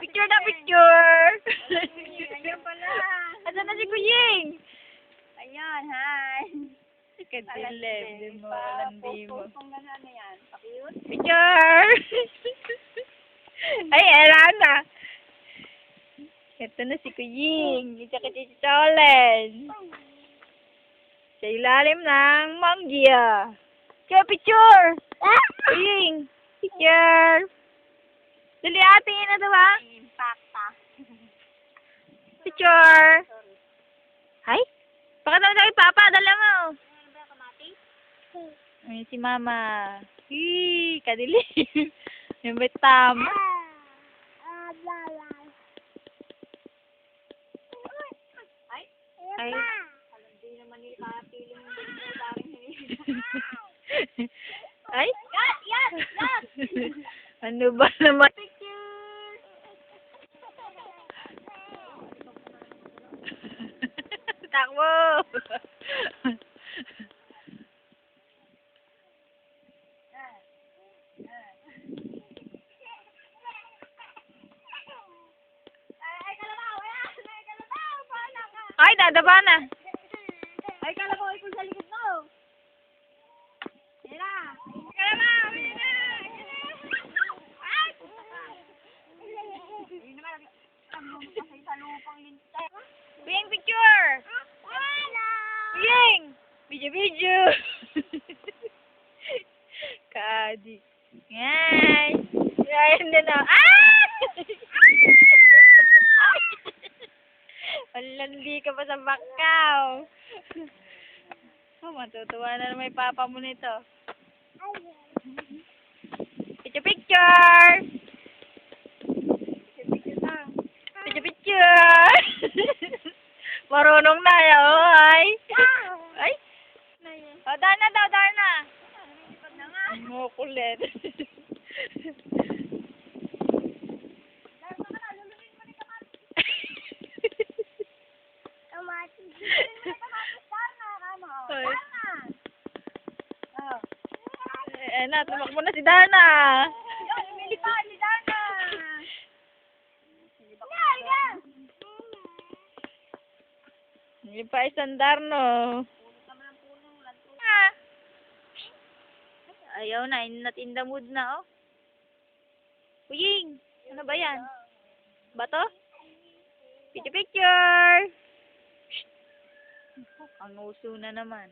Picture na picture! Ayan pala. Asan na si Kuying? Ayan, hi. Kadilim, di mo, landi mo. Pakiyot. Picture! Ay, Elana! Ito na si Kuying. Isa ka si Cholen. Sa ilalim ng manggia. Kaya picture! Kuying! Picture! Dali ate na diba? Impacta. Picture! Hi? Pakita mo sa kay Papa, dala mo. Ayun si Mama. Hii, kadilim. Yung betam. Ay, Ay. alam di naman ni kapiling yung ganito sa akin. Ay? Yan, yan, yan. ano ba naman? Takbo! Ay. Ay? Ay, dadaba na. Ay, kalabaw, ikaw sa likod mo. Yan na. Kalabaw, yan na. Ay! Ayun naman, ang mo kasi sa lupang linta. Bing picture! Wala! Bing! Video, video! Kadi. Yan! Yan na na. Ah! Malandi ka pa sa bakaw. Oh, matutuwa na yung papa mo nito. Picture! Picture, Marunong na yan, oh, ay. Ay. Oh, dana daw, dana. Mo kulit. Eh, na, tumakbo na si Dana. Hindi pa isandar, no. Ah. Ayaw na, not in the mood na, oh. Uying, ano ba yan? Bato? Picture, picture! Ang uso na naman.